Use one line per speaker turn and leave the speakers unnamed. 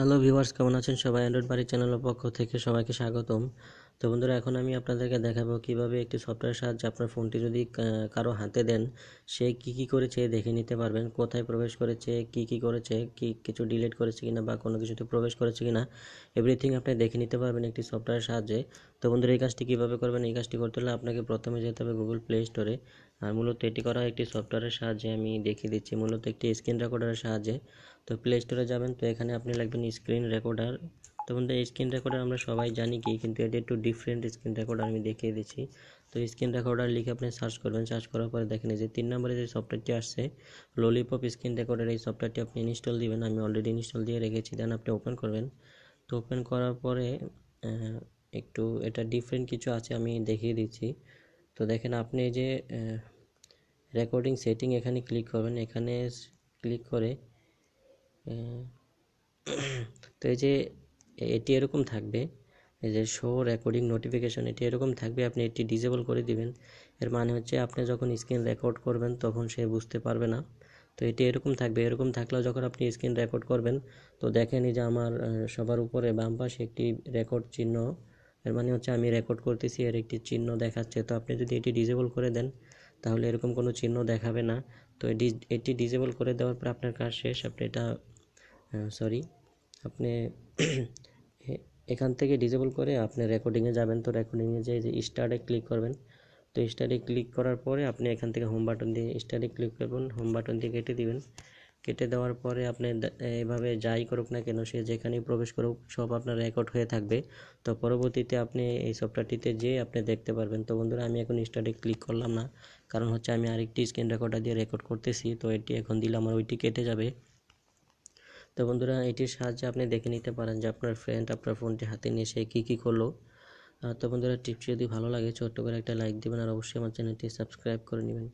Hello viewers কেমন আছেন সবাই? অ্যান্ড্রয়েড বাড়ির চ্যানেলের পক্ষ থেকে সবাইকে স্বাগতম। তো বন্ধুরা, এখন আমি আপনাদেরকে দেখাবো কীভাবে একটি সফটওয়্যার সাহায্যে আপনার ফোনটি যদি কারও হাতে দেন, সে কি কি করেছে দেখে নিতে পারবেন। কোথায় প্রবেশ করেছে, কি কি করেছে, কি কিছু ডিলিট করেছে কিনা বা কোনো কিছুতে প্রবেশ করেছে কিনা এভরিথিং আপনি দেখে নিতে পারবেন একটি সফটওয়্যার সাহায্যে। তো বন্ধুরা, এই কাজটি কীভাবে করবেন, এই কাজটি করতে হলে আপনাকে প্রথমে যেতে হবে গুগল প্লে স্টোরে মূলত এটি করা একটি সফটওয়্যারের সাহায্যে আমি দেখিয়ে দিচ্ছি। মূলত একটি স্ক্রিন রেকর্ডারের সাহায্যে। তো প্লে স্টোরে যাবেন, তো এখানে আপনি লাগবেন স্ক্রিন রেকর্ডার তো বন্ধু স্ক্রিন রেকর্ডার আমরা সবাই জানি কি, কিন্তু এটা একটু ডিফারেন্ট স্ক্রিন রেকর্ডার আমি দেখিয়ে দিচ্ছি। তো স্ক্রিন রেকর্ডার লিখে আপনি সার্চ করবেন। সার্চ করার পরে দেখেন যে তিন নম্বরে যে সফটওয়্যারটি আসছে ললিপপ স্ক্রিন রেকর্ডার এই সফটওয়্যারটি আপনি ইনস্টল দিবেন। আমি অলরেডি ইনস্টল দিয়ে রেখেছি দেন আপনি ওপেন করবেন। তো ওপেন করার পরে একটু এটা ডিফারেন্ট কিছু আছে, আমি দেখিয়ে দিচ্ছি। তো দেখেন আপনি যে রেকর্ডিং সেটিং এখানে ক্লিক করবেন, এখানে ক্লিক করে তো এই যে, এটি এরকম থাকবে, এই যে শো রেকর্ডিং নোটিফিকেশন এটি এরকম থাকবে, আপনি এটি ডিসেবল করে দিবেন। এর মানে হচ্ছে আপনি যখন স্ক্রিন রেকর্ড করবেন, তখন সে বুঝতে পারবে না। তো এটি এরকম থাকবে, এরকম থাকলেও যখন আপনি স্ক্রিন রেকর্ড করবেন, তো দেখেন এই যে আমার সবার উপরে বাম পাশে একটি রেকর্ড চিহ্ন এর মানে হচ্ছে আমি রেকর্ড করতেছি, এর একটি চিহ্ন দেখাচ্ছে। তো আপনি যদি এটি ডিসেবল করে দেন, তাহলে এরকম কোনো চিহ্ন দেখাবে না। তো এটি এটি ডিসেবল করে দেওয়ার পর আপনার কাজ শেষ। আপনি এটা সরি আপনি এখান থেকে ডিসেবল করে আপনি রেকর্ডিংয়ে যাবেন। তো রেকর্ডিংয়ে যে যে স্টার্টে ক্লিক করবেন, তো স্টার্টে ক্লিক করার পরে আপনি এখান থেকে হোম বাটন দিয়ে স্টার্টে ক্লিক করবেন। হোম বাটন দিয়ে কেটে দিবেন। কেটে দেওয়ার পরে আপনি এভাবে যাই করুক না কেন, সে যেখানেই প্রবেশ করুক, সব আপনার রেকর্ড হয়ে থাকবে। তো পরবর্তীতে আপনি এই সফটওয়্যারটিতে যেয়ে আপনি দেখতে পারবেন। তো বন্ধুরা, আমি এখন স্টার্টে ক্লিক করলাম না, কারণ হচ্ছে আমি আরেকটি স্ক্রিন রেকর্ডার দিয়ে রেকর্ড করতেছি। তো এটি এখন দিলে আমার ওইটি কেটে যাবে। তো বন্ধুরা, এটির সাহায্যে আপনি দেখে নিতে পারেন যে আপনার ফ্রেন্ড আপনার ফোনটি হাতে নিয়ে সে কী কী করল। তো বন্ধুরা, টিপস যদি ভালো লাগে, ছোট্ট করে একটা লাইক দিবেন আর অবশ্যই আমার চ্যানেলটি সাবস্ক্রাইব করে নেবেন।